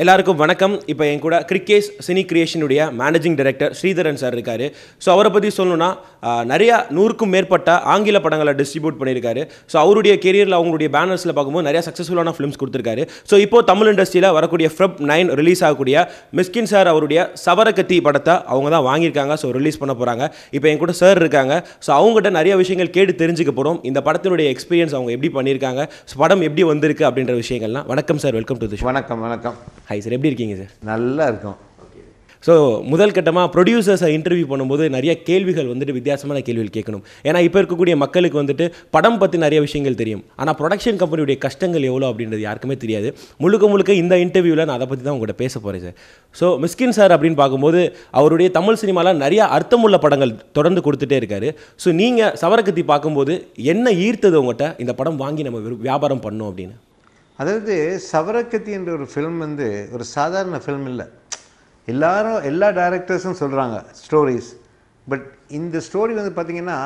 எல்லாருக்கும் வணக்கம். இப்போ என் கூட கிரிக்கேஸ் சினி கிரியேஷனுடைய மேனேஜிங் டைரக்டர் ஸ்ரீதரன் சார் இருக்கார். ஸோ அவரை பற்றி சொல்லணும்னா நிறையா நூறுக்கும் மேற்பட்ட ஆங்கில படங்களை டிஸ்ட்ரிபியூட் பண்ணியிருக்காரு. ஸோ அவருடைய கெரியரில் அவங்களுடைய பேனர்ஸில் பார்க்கும்போது நிறைய சக்ஸஸ்ஃபுல்லான ஃபிலிம்ஸ் கொடுத்துருக்காரு. ஸோ இப்போ தமிழ் இண்டஸ்ட்ரியில் வரக்கூடிய ஃப்ரெப் நைன் ரிலீஸ் ஆகக்கூடிய மிஸ்கின் சார் அவருடைய சவரக்கத்தி படத்தை அவங்க தான் வாங்கியிருக்காங்க. ஸோ ரிலீஸ் பண்ண போகிறாங்க இப்போ என் கூட சார் இருக்காங்க. ஸோ அவங்ககிட்ட நிறைய விஷயங்கள் கேட்டு தெரிஞ்சுக்க போகிறோம் இந்த படத்தினுடைய எக்ஸ்பீரியன்ஸ் அவங்க எப்படி பண்ணியிருக்காங்க? ஸோ படம் எப்படி வந்திருக்கு அப்படின்ற விஷயங்கள்லாம். வணக்கம் சார் வெல்கம் டு திஷ் வணக்கம் வணக்கம். ஹாய் சார் எப்படி இருக்கீங்க சார் நல்லா இருக்கும். ஸோ முதல் கட்டமாக ப்ரொடியூசர்ஸை இன்டர்வியூ பண்ணும்போது நிறைய கேள்விகள் வந்துட்டு வித்தியாசமான கேள்விகள் கேட்கணும். ஏன்னா இப்போ இருக்கக்கூடிய மக்களுக்கு வந்துட்டு படம் பற்றி நிறைய விஷயங்கள் தெரியும். ஆனால் ப்ரொடக்ஷன் கம்பெனியுடைய கஷ்டங்கள் எவ்வளோ அப்படின்றது யாருக்குமே தெரியாது. முழுக்க முழுக்க இந்த இன்டர்வியூவில் நான் அதை பற்றி தான் உங்கள்கிட்ட பேச போகிறேன் சார் ஸோ மிஸ்கின் சார் அப்படின்னு பார்க்கும்போது அவருடைய தமிழ் சினிமாவில் நிறைய அர்த்தமுள்ள படங்கள் தொடர்ந்து கொடுத்துட்டே இருக்காரு. ஸோ நீங்கள் சவரக்கத்தி பார்க்கும்போது என்ன ஈர்த்தது உங்கள்கிட்ட இந்த படம் வாங்கி நம்ம வியாபாரம் பண்ணோம் அப்படின்னு. அதாவது சவரக்கத்தி என்ற ஒரு ஃபிலிம் வந்து ஒரு சாதாரண ஃபிலிம் இல்லை. எல்லாரும் எல்லா டேரக்டர்ஸும் சொல்கிறாங்க ஸ்டோரிஸ் பட் இந்த ஸ்டோரி வந்து பார்த்திங்கன்னா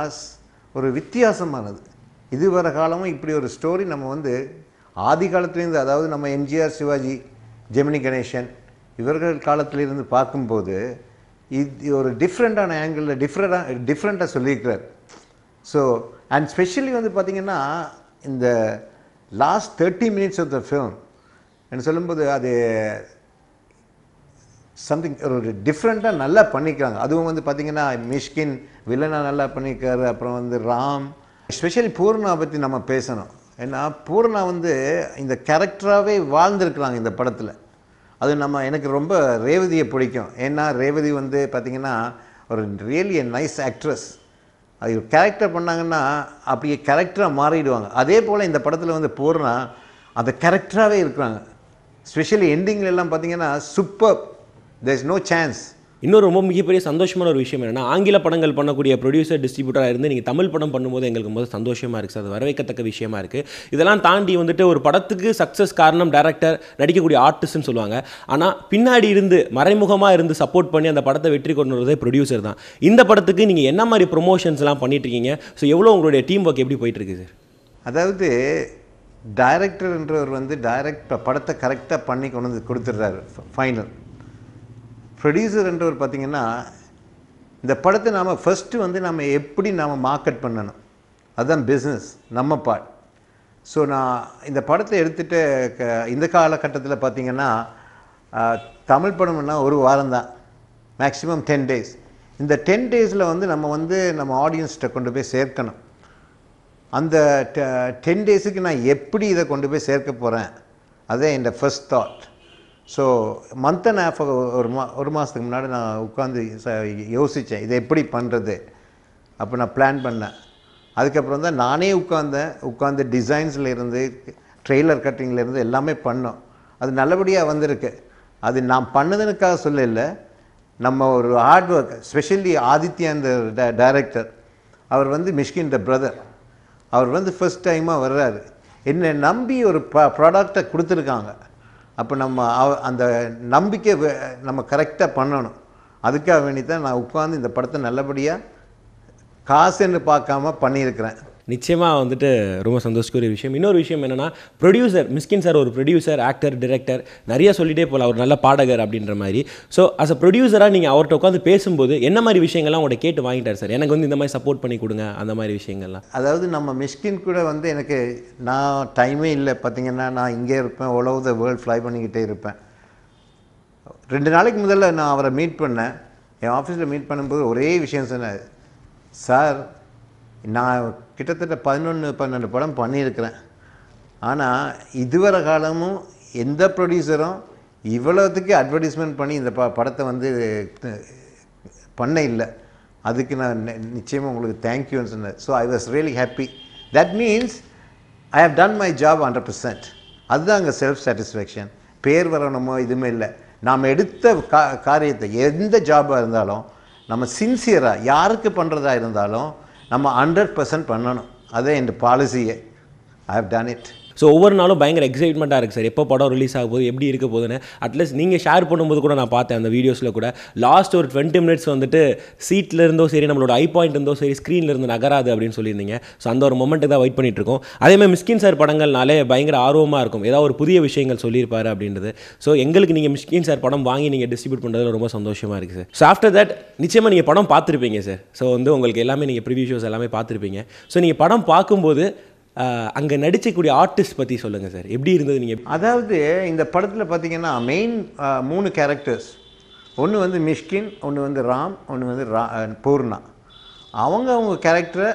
ஒரு வித்தியாசமானது. இதுவரை காலமும் இப்படி ஒரு ஸ்டோரி நம்ம வந்து ஆதி காலத்துலேருந்து அதாவது நம்ம எம்ஜிஆர் சிவாஜி ஜெமினி கணேசன் இவர்கள் காலத்திலிருந்து பார்க்கும்போது இது ஒரு டிஃப்ரெண்ட்டான ஆங்கிளில் டிஃப்ரெண்டாக டிஃப்ரெண்ட்டாக சொல்லியிருக்கிறார். ஸோ அண்ட் ஸ்பெஷலி வந்து பார்த்திங்கன்னா இந்த last thirty minutes of the film என்று சொல்லும்போது அது சம்திங் ஒரு டிஃப்ரெண்ட்டாக நல்லா பண்ணிக்கிறாங்க. அதுவும் வந்து பார்த்தீங்கன்னா மிஷ்கின் வில்லனா நல்லா பண்ணியிருக்காரு அப்புறம் வந்து ராம். ஸ்பெஷலி பூர்ணா பற்றி நம்ம பேசணும். ஏன்னா பூர்ணா வந்து இந்த கேரக்டராகவே வாழ்ந்திருக்கிறாங்க இந்த படத்தில். அது நம்ம எனக்கு ரொம்ப ரேவதியை பிடிக்கும். ஏன்னா ரேவதி வந்து பார்த்திங்கன்னா ஒரு ரியலி எ நைஸ் ஆக்ட்ரஸ் அது கேரக்டர் பண்ணாங்கன்னா அப்படியே கேரக்டராக மாறிடுவாங்க. அதே போல் இந்த படத்தில் வந்து பூர்ணா அந்த கேரக்டராகவே இருக்கிறாங்க. ஸ்பெஷலி எண்டிங்கில் எல்லாம் பார்த்தீங்கன்னா super there is no chance இன்னொரு ரொம்ப மிகப்பெரிய சந்தோஷமான ஒரு விஷயம் என்னன்னா ஆங்கில படங்கள் பண்ணக்கூடிய ப்ரொடியூசர் டிஸ்ட்ரிபியூட்டராக இருந்து நீங்கள் தமிழ் படம் பண்ணும்போது எங்களுக்கு ரொம்ப சந்தோஷமாக இருக்குது சார். அது வரவேற்கத்தக்க விஷயமா இருக்குது இதெல்லாம் தாண்டி வந்துட்டு ஒரு படத்துக்கு சக்ஸஸ் காரணம் டேரக்டர் நடிக்கக்கூடிய ஆர்டிஸ்ட்னு சொல்லுவாங்க. ஆனால் பின்னாடி இருந்து மறைமுகமாக இருந்து சப்போர்ட் பண்ணி அந்த படத்தை வெற்றி கொண்டு வரதே ப்ரொடியூசர் தான். இந்த படத்துக்கு நீங்கள் என்ன மாதிரி ப்ரொமோஷன்ஸ்லாம் பண்ணிட்டுருக்கீங்க ஸோ எவ்வளோ உங்களுடைய டீம் ஒர்க் எப்படி போயிட்டுருக்கு சார்? அதாவது டைரக்டர்ன்றவர் வந்து டைரக்ட் படத்தை கரெக்டாக பண்ணி கொண்டு வந்து கொடுத்துட்றாரு. ஃபைனல் ப்ரொடியூசர்ன்றவர் பார்த்தீங்கன்னா இந்த படத்தை நாம் ஃபஸ்ட்டு வந்து நம்ம எப்படி நாம் மார்க்கெட் பண்ணணும்? அதுதான் பிஸ்னஸ் நம்ம பார்ட் ஸோ நான் இந்த படத்தை எடுத்துகிட்டு க இந்த காலகட்டத்தில் பார்த்திங்கன்னா தமிழ் படம்னா ஒரு வாரம் தான் மேக்ஸிமம் டென் டேஸ் இந்த டென் டேஸில் வந்து நம்ம வந்து நம்ம ஆடியன்ஸ்கிட்ட கொண்டு போய் சேர்க்கணும். அந்த டென் டேஸுக்கு நான் எப்படி இதை கொண்டு போய் சேர்க்க போகிறேன் அதே இந்த first thought so month and of ஒரு மா ஒரு மாதத்துக்கு முன்னாடி நான் உட்காந்து யோசித்தேன் இதை எப்படி பண்ணுறது அப்போ நான் பிளான் பண்ணேன். அதுக்கப்புறம் தான் நானே உட்காந்தேன் உட்காந்து டிசைன்ஸ்லேருந்து ட்ரெய்லர் கட்டிங்லேருந்து எல்லாமே பண்ணோம். அது நல்லபடியாக வந்திருக்கு. அது நான் பண்ணதுனுக்காக சொல்லல. நம்ம ஒரு ஹார்ட் ஒர்க் ஸ்பெஷலி ஆதித்யா இந்த டைரக்டர் அவர் வந்து மிஷ்கின் த பிரதர் அவர் வந்து ஃபஸ்ட் டைமாக வர்றாரு. என்னை நம்பி ஒரு ப்ரா ப்ராடக்டை கொடுத்துருக்காங்க. அப்போ நம்ம அந்த நம்பிக்கை நம்ம கரெக்டாக பண்ணணும். அதுக்காக வேண்டி தான் நான் உட்காந்து இந்த படத்தை நல்லபடியாக காசுன்னு பார்க்காம பண்ணியிருக்கிறேன். நிச்சயமாக வந்துட்டு ரொம்ப சந்தோஷக்கூடிய விஷயம். இன்னொரு விஷயம் என்னென்னா ப்ரொடியூசர் மிஸ்கின் சார் ஒரு ப்ரொடியூசர் ஆக்டர் டிரெக்டர் நிறைய சொல்லிட்டே போகலாம் அவர் நல்ல பாடகர் அப்படின்ற மாதிரி. ஸோ அஸ் அ ப்ரொடியூசராக நீங்கள் அவர்கிட்ட உட்காந்து பேசும்போது என்ன மாதிரி விஷயங்கள்லாம் உங்கள்கிட்ட கேட்டு வாங்கிட்டார் சார் எனக்கு வந்து இந்த மாதிரி சப்போர்ட் பண்ணி கொடுங்க அந்த மாதிரி விஷயங்கள்லாம். அதாவது நம்ம மிஸ்கின் கூட வந்து எனக்கு நான் டைமே இல்லை. பார்த்தீங்கன்னா நான் இங்கே இருப்பேன். ஓலோ த வேர்ல்ட் ஃப்ளை பண்ணிக்கிட்டே இருப்பேன். ரெண்டு நாளைக்கு முதல்ல நான் அவரை மீட் பண்ணேன். என் ஆஃபீஸில் மீட் பண்ணும்போது ஒரே விஷயம் சொன்னார். சார் நான் கிட்டத்தட்ட பதினொன்று பன்னெண்டு படம் பண்ணியிருக்கிறேன். ஆனால் இதுவரை காலமும் எந்த ப்ரொடியூசரும் இவ்வளோத்துக்கு அட்வர்டைஸ்மெண்ட் பண்ணி இந்த ப படத்தை வந்து பண்ண இல்லை. அதுக்கு நான் நி- உங்களுக்கு தேங்க்யூன்னு சொன்னேன். So I was really happy that means I have done my job hundred percent அதுதான் அங்கே செல்ஃப் சாட்டிஸ்ஃபேக்ஷன் பேர் வரணுமோ இதுவுமே இல்லை. நாம் எடுத்த கா காரியத்தை எந்த ஜாபாக இருந்தாலும் நம்ம சின்சியராக யாருக்கு பண்ணுறதா இருந்தாலும் நம்ம ஹண்ட்ரட் பர்சன்ட் பண்ணணும். அதே இந்த பாலிசியே I have done it so ஒவ்வொரு நாளும் பயங்கர எக்ஸைட்மெண்ட்டாக இருக்குது சார். எப்போ படம் ரிலீஸ் ஆக போகுது எப்படி இருக்க போகுதுன்னு. அட்லீஸ்ட் நீங்கள் ஷேர் பண்ணும்போது கூட நான் பார்த்தேன் அந்த வீடியோஸில் கூட. லாஸ்ட் ஒரு டுவெண்ட்டி மினிட்ஸ் வந்துட்டு சீட்டில் இருந்தோ சரி நம்மளோட ஐ பாயிண்ட் இருந்தோ சரி ஸ்க்ரீனில் இருந்து நகராது அப்படின்னு சொல்லியிருந்தீங்க. ஸோ அந்த ஒரு மொமெண்ட்டு தான் வெயிட் பண்ணிட்டு இருக்கோம். அதே மாதிரி மிஸ்கின் சார் படங்கள்னாலே பயங்கர ஆர்வமாக இருக்கும். ஏதாவது ஒரு புதிய விஷயங்கள் சொல்லியிருப்பாரு அப்படின்றது. ஸோ எங்களுக்கு நீங்கள் மிஸ்கின் சார் படம் வாங்கி நீங்கள் டிஸ்ட்ரிபியூட் பண்ணுறதுல ரொம்ப சந்தோஷமாக இருக்குது சார். ஸோ ஆஃப்டர் தட் நிச்சயமாக நீங்கள் படம் பார்த்துருப்பீங்க சார். ஸோ வந்து உங்களுக்கு எல்லாமே நீங்கள் ப்ரிவியூ ஷோஸ் எல்லாமே பார்த்துருப்பீங்க. ஸோ நீங்கள் படம் பார்க்கும்போது அங்கே நடிச்சக்கூடிய ஆர்டிஸ்ட் பற்றி சொல்லுங்கள் சார். எப்படி இருந்தது நீங்கள் அதாவது இந்த படத்தில் பார்த்தீங்கன்னா மெயின் மூணு கேரக்டர்ஸ் ஒன்று வந்து மிஷ்கின் ஒன்று வந்து ராம் ஒன்று வந்து ரா பூர்ணா. அவங்க அவங்க கேரக்டரை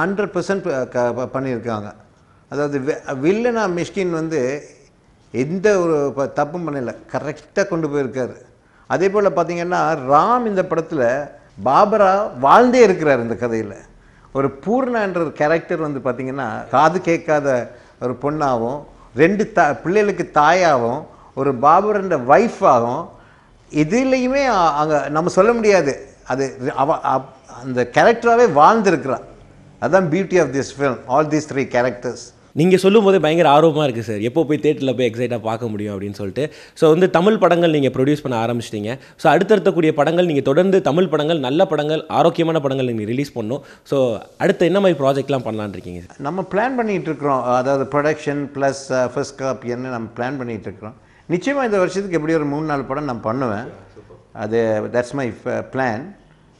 ஹண்ட்ரட் பர்சன்ட் பண்ணியிருக்காங்க. அதாவது வில்லனா மிஷ்கின் வந்து எந்த ஒரு தப்பும் பண்ணல. கரெக்டாக கொண்டு போயிருக்காரு. அதே போல் பார்த்தீங்கன்னா ராம் இந்த படத்தில் பாபரா வாழ்ந்தே இருக்கிறார் இந்த கதையில். ஒரு பூர்ணான்ற கேரக்டர் வந்து பார்த்தீங்கன்னா காது கேட்காத ஒரு பொண்ணாகவும் ரெண்டு த பிள்ளைகளுக்கு தாயாகவும் ஒரு பாபுரன்ற ஒய்ஃபாகவும் இதுலேயுமே அங்கே நம்ம சொல்ல முடியாது. அது அவ அப்- அந்த கேரக்டராகவே வாழ்ந்துருக்கிறான் அதுதான் beauty of this film all these three characters நீங்கள் சொல்லும்போதே பயங்கர ஆர்வமாக இருக்குது சார் எப்போ போய் தேட்டரில் போய் எக்ஸைட்டாக பார்க்க முடியும் அப்படின்னு சொல்லிட்டு. ஸோ வந்து தமிழ் படங்கள் நீங்கள் ப்ரொடியூஸ் பண்ண ஆரம்பிச்சிட்டீங்க. ஸோ அடுத்தடுத்தக்கூடிய படங்கள் நீங்கள் தொடர்ந்து தமிழ் படங்கள் நல்ல படங்கள் ஆரோக்கியமான படங்கள் நீங்கள் ரிலீஸ் பண்ணணும். ஸோ அடுத்து என்ன மாதிரி ப்ராஜெக்ட்லாம் பண்ணலான்னு இருக்கீங்க நம்ம பிளான் பண்ணிகிட்டு இருக்கிறோம். அதாவது ப்ரொடக்ஷன் ப்ளஸ் ஃபர்ஸ்ட் காப்பின்னு நம்ம பிளான் பண்ணிகிட்டு இருக்கிறோம். நிச்சயமாக இந்த வருஷத்துக்கு எப்படி ஒரு மூணு நாலு படம் நான் பண்ணுவேன். அது that's my plan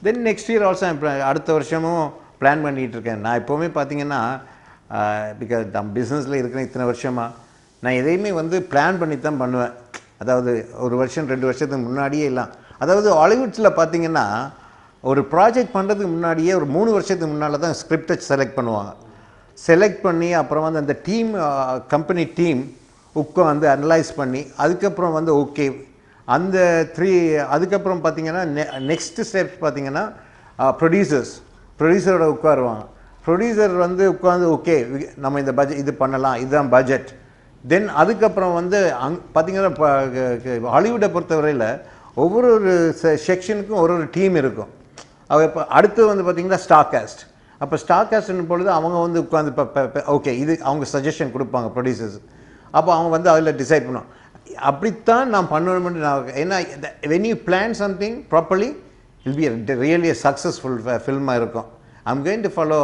then next year also அடுத்த வருஷமும் பிளான் பண்ணிகிட்டு இருக்கேன். நான் எப்போவுமே பார்த்தீங்கன்னா பிகாஸ் நம்ம பிஸ்னஸில் இருக்கிறேன் இத்தனை வருஷமாக நான் எதையுமே வந்து பிளான் பண்ணி தான் பண்ணுவேன். அதாவது ஒரு வருஷம் ரெண்டு வருஷத்துக்கு முன்னாடியே எல்லாம். அதாவது ஹாலிவுட்ஸில் பார்த்தீங்கன்னா ஒரு ப்ராஜெக்ட் பண்ணுறதுக்கு முன்னாடியே ஒரு மூணு வருஷத்துக்கு முன்னால் தான் ஸ்கிரிப்டை செலக்ட் பண்ணுவாங்க. செலக்ட் பண்ணி அப்புறம் வந்து அந்த டீம் கம்பெனி டீம் உட்காந்து அனலைஸ் பண்ணி அதுக்கப்புறம் வந்து ஓகே அந்த த்ரீ அதுக்கப்புறம் பார்த்தீங்கன்னா நெக்ஸ்ட்டு ஸ்டெப்ஸ் பார்த்தீங்கன்னா ப்ரொடியூசர்ஸ் ப்ரொடியூசரோட உட்காருவாங்க. ப்ரொடியூசர் வந்து உட்காந்து ஓகே நம்ம இந்த பட்ஜெட் இது பண்ணலாம் இதுதான் பட்ஜெட் தென் அதுக்கப்புறம் வந்து அங் பார்த்தீங்கன்னா இப்போ ஹாலிவுட்டை பொறுத்தவரையில் ஒவ்வொரு ஒரு செக்ஷனுக்கும் ஒரு ஒரு டீம் இருக்கும். அவ இப்போ அடுத்து வந்து பார்த்திங்கன்னா ஸ்டாக் காஸ்ட் அப்போ ஸ்டாக் காஸ்ட்னு பொழுது அவங்க வந்து உட்காந்து இப்போ ஓகே இது அவங்க சஜஷன் கொடுப்பாங்க ப்ரொடியூசர்ஸ் அப்போ அவங்க வந்து அதில் டிசைட் பண்ணுவோம் அப்படித்தான் நான் பண்ணணும்னு நான் ஏன்னா when you plan something properly will be really successful ஃபில்மாக இருக்கும். I'm going to follow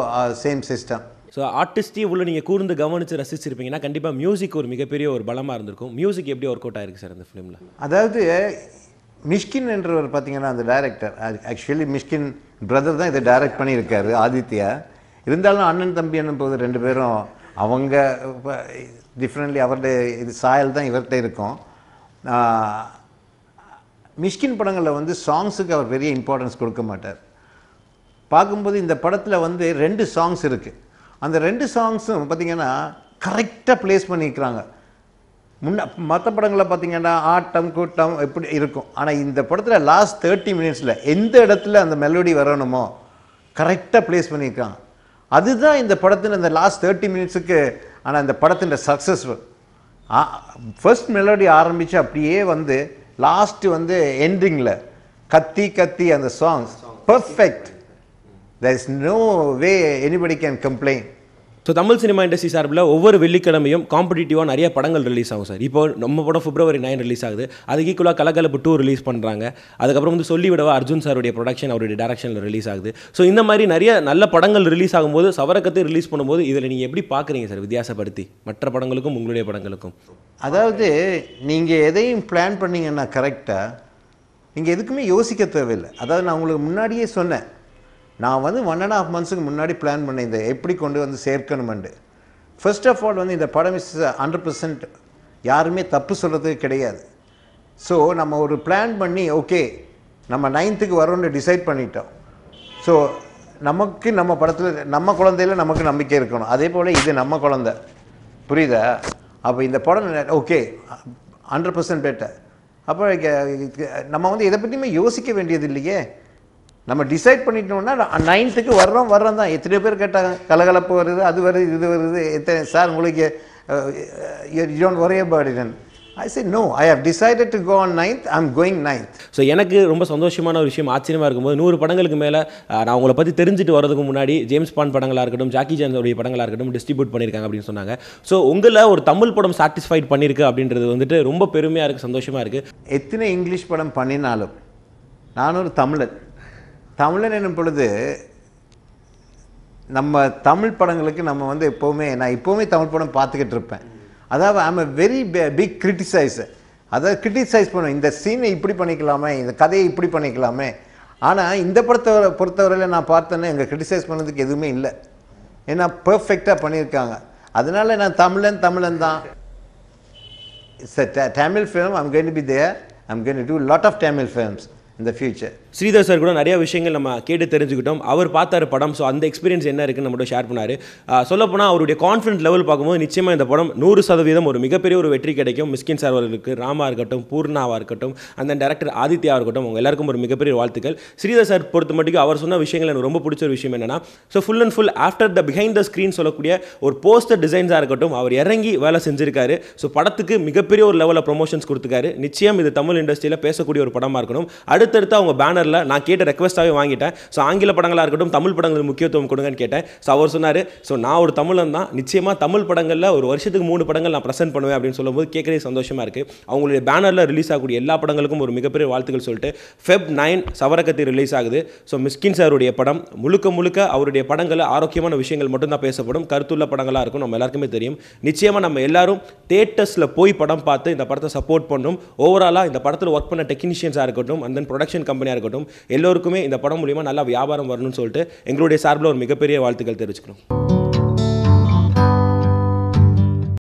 same system so ஆர்டிஸ்டையும் உள்ள நீங்கள் கூர்ந்து கவனித்து ரசிச்சிருப்பீங்கன்னா கண்டிப்பாக மியூசிக் ஒரு மிகப்பெரிய ஒரு பலமாக இருந்திருக்கும். மியூசிக் எப்படி ஒர்க் அவுட் ஆயிருக்கு சார் அந்த ஃபிலிமில் அதாவது மிஷ்கின் என்றவர் பார்த்தீங்கன்னா அந்த டைரக்டர் ஆக்சுவலி மிஷ்கின் பிரதர் தான் இதை டைரக்ட் பண்ணியிருக்காரு ஆதித்யா. இருந்தாலும் அண்ணன் தம்பி போது ரெண்டு பேரும் அவங்க டிஃப்ரெண்ட்லி அவருடைய இது சாயல் தான் இவர்கிட்ட இருக்கும். மிஷ்கின் படங்களில் வந்து சாங்ஸுக்கு அவர் பெரிய இம்பார்ட்டன்ஸ் கொடுக்க மாட்டார். பார்க்கும்போது இந்த படத்தில் வந்து ரெண்டு சாங்ஸ் இருக்குது அந்த ரெண்டு சாங்ஸும் பார்த்தீங்கன்னா கரெக்டாக ப்ளேஸ் பண்ணியிருக்கிறாங்க. முன்ன மற்ற படங்களில் பார்த்தீங்கன்னா ஆட்டம் கூட்டம் எப்படி இருக்கும். ஆனால் இந்த படத்தில் லாஸ்ட் தேர்ட்டி மினிட்ஸில் எந்த இடத்துல அந்த மெலோடி வரணுமோ கரெக்டாக ப்ளேஸ் பண்ணியிருக்காங்க. அதுதான் இந்த படத்தின் அந்த லாஸ்ட் தேர்ட்டி மினிட்ஸுக்கு ஆனால் இந்த படத்தின் சக்ஸஸ்ஃபுல் ஃபர்ஸ்ட் மெலோடி ஆரம்பித்து அப்படியே வந்து லாஸ்ட்டு வந்து எண்டிங்கில் கத்தி கத்தி அந்த songs perfect there is no way anybody can complain. So Tamil cinema industry சார்பில் ஒவ்வொரு வெள்ளிக்கிழமையும் காம்படிட்டிவாக நிறைய படங்கள் ரிலீஸ் ஆகும் சார். இப்போ நம்ம படம் பிப்ரவரி நைன் ரிலீஸ் ஆகுது. அதுக்கு ஈக்குவலாக கலகலப்பு டூ ரிலீஸ் பண்ணுறாங்க அதுக்கப்புறம் வந்து சொல்லி விடவா அர்ஜுன் சாருடைய ப்ரொடக்ஷன் அவருடைய டேரக்ஷனில் ரிலீஸ் ஆகுது. ஸோ இந்த மாதிரி நிறைய நல்ல படங்கள் ரிலீஸ் ஆகும்போது சவரக்கத்தை ரிலீஸ் பண்ணும்போது இதில் நீங்கள் எப்படி பார்க்குறீங்க சார்? வித்தியாசப்படுத்தி. மற்ற படங்களுக்கும் உங்களுடைய படங்களுக்கும். அதாவது நீங்கள் எதையும் பிளான் பண்ணீங்கன்னா கரெக்டாக நீங்கள் எதுக்குமே யோசிக்க தேவையில்லை. அதாவது நான் உங்களுக்கு முன்னாடியே சொன்னேன். நான் வந்து ஒன் அண்ட் ஆஃப் மந்த்ஸுக்கு முன்னாடி பிளான் பண்ணேன் எப்படி கொண்டு வந்து சேர்க்கணுமெண்டு. ஃபர்ஸ்ட் ஆஃப் ஆல் வந்து இந்த படம் இஸ் ஹண்ட்ரட் பர்சன்ட் யாருமே தப்பு சொல்கிறதுக்கு கிடையாது. ஸோ நம்ம ஒரு பிளான் பண்ணி ஓகே நம்ம நைன்த்துக்கு வரோன்னு டிசைட் பண்ணிட்டோம். ஸோ நமக்கு நம்ம படத்தில் நம்ம குழந்தையில நமக்கு நம்பிக்கை இருக்கணும். அதே போல் இது நம்ம குழந்தை. புரியுதா? அப்போ இந்த படம் ஓகே ஹண்ட்ரட் பர்சன்ட் பெட்டர் அப்போ நம்ம வந்து எதை பற்றியுமே யோசிக்க வேண்டியது இல்லையே. நம்ம டிசைட் பண்ணிட்டோம்னா நைன்த்துக்கு வர்றோம் வர்றோம் தான். எத்தனை பேர் கேட்டாங்க கலகலப்பு வருது அது வருது இது வருது. எத்தனை சார் உங்களுக்கு யூ டோன்ட் ஒரே burden I said, no, I have decided to go on ninth, I'm going ninth. So எனக்கு ரொம்ப சந்தோஷமான ஒரு விஷயம் ஆச்சரியமாக இருக்கும்போது நூறு படங்களுக்கு மேலே நான் உங்களை பற்றி தெரிஞ்சுட்டு வரதுக்கு முன்னாடி ஜேம்ஸ் பாண்ட் படங்களாக இருக்கட்டும் ஜாக்கி ஜான்ஸோடைய படங்களாக இருக்கட்டும் டிஸ்ட்ரிபியூட் பண்ணியிருக்காங்க அப்படின்னு சொன்னாங்க. ஸோ உங்களை ஒரு தமிழ் படம் சாட்டிஸ்ஃபைட் பண்ணியிருக்கு அப்படின்றது வந்துட்டு ரொம்ப பெருமையாக இருக்குது சந்தோஷமாக இருக்குது எத்தனை இங்கிலீஷ் படம் பண்ணினாலும் நான் ஒரு தமிழன். தமிழன் என்னும் பொழுது நம்ம தமிழ் படங்களுக்கு நம்ம வந்து எப்போவுமே நான் எப்போவுமே தமிழ் படம் பார்த்துக்கிட்டு இருப்பேன். அதாவது I'm a very big criticise அதாவது கிரிட்டிசைஸ் பண்ணுவேன். இந்த சீனை இப்படி பண்ணிக்கலாமே இந்த கதையை இப்படி பண்ணிக்கலாமே. ஆனால் இந்த படத்தை பொறுத்தவரையில் நான் பார்த்தேன்னா எங்கள் கிரிட்டிசைஸ் பண்ணதுக்கு எதுவுமே இல்லை. ஏன்னா பர்ஃபெக்டாக பண்ணியிருக்காங்க. அதனால் நான் தமிழன் தமிழன் தான். It's Tamil ta- I'm film. Be going to be too lot of Tamil films இந்த ஃபியூச்சர் ஸ்ரீதர் சார் கூட நிறைய விஷயங்கள் நம்ம கேட்டு தெரிஞ்சுக்கிட்டோம். அவர் பார்த்தாரு படம் ஸோ அந்த எக்ஸ்பீரியன்ஸ் என்ன இருக்குன்னு நம்மளோட ஷேர் பண்ணார். சொல்லப்போனால் அவருடைய கான்ஃபிடன்ட் லெவல் பார்க்கும்போது நிச்சயமாக இந்த படம் நூறு சதவீதம் ஒரு மிகப்பெரிய ஒரு வெற்றி கிடைக்கும். மிஸ்கின் சார் அவர்களுக்கு ராமா இருக்கட்டும் பூர்ணாவாக இருக்கட்டும் அந்த டேரக்டர் ஆதித்யா இருக்கட்டும் அவங்க எல்லாருக்கும் ஒரு மிகப்பெரிய வாழ்த்துக்கள். ஸ்ரீதர் சார் பொறுத்த மட்டும் அவர் சொன்ன விஷயங்கள் எனக்கு ரொம்ப பிடிச்ச ஒரு விஷயம் என்னன்னா so full and full after the behind the screen சொல்லக்கூடிய ஒரு போஸ்டர் டிசைன்ஸாக இருக்கட்டும் அவர் இறங்கி வேலை செஞ்சிருக்காரு. ஸோ படத்துக்கு மிகப்பெரிய ஒரு லெவலில் ப்ரொமோஷன்ஸ் கொடுத்துருக்காரு. நிச்சயம் இது தமிழ் இண்டஸ்ட்ரியில் பேசக்கூடிய ஒரு படமாக இருக்கணும். அடுத்தடுத்து அவங்க பேனர் பேனரில் நான் கேட்ட ரெக்வஸ்ட்டாகவே வாங்கிட்டேன். ஸோ ஆங்கில படங்களாக இருக்கட்டும் தமிழ் படங்களுக்கு முக்கியத்துவம் கொடுங்கன்னு கேட்டேன். ஸோ அவர் சொன்னார் ஸோ நான் ஒரு தமிழன் தான். நிச்சயமாக தமிழ் படங்களில் ஒரு வருஷத்துக்கு மூணு படங்கள் நான் ப்ரெசென்ட் பண்ணுவேன். அப்படின்னு சொல்லும்போது கேட்கவே சந்தோஷமாக இருக்குது அவங்களுடைய பேனரில் ரிலீஸ் ஆகக்கூடிய எல்லா படங்களுக்கும் ஒரு மிகப்பெரிய வாழ்த்துக்கள் சொல்லிட்டு ஃபெப் நைன் சவரக்கத்தி ரிலீஸ் ஆகுது. ஸோ மிஸ்கின் சாருடைய படம் முழுக்க முழுக்க அவருடைய படங்களில் ஆரோக்கியமான விஷயங்கள் மட்டும்தான் பேசப்படும். கருத்துள்ள படங்களாக இருக்கும் நம்ம எல்லாருக்குமே தெரியும். நிச்சயமாக நம்ம எல்லாரும் தேட்டர்ஸில் போய் படம் பார்த்து இந்த படத்தை சப்போர்ட் பண்ணும். ஓவராலாக இந்த படத்தில் ஒர்க் பண்ண டெக்னீஷியன்ஸாக இருக்கட்டும் அந்த ப்ரொடக்ஷன் கம்பெனியாக இருக்கட்டும் எல்லோருக்குமே இந்த படம் மூலிமா நல்லா வியாபாரம் வரணும்னு சொல்லிட்டு எங்களுடைய சார்பில் ஒரு மிகப்பெரிய வாழ்த்துக்கள் தெரிவிச்சுக்கிறோம்.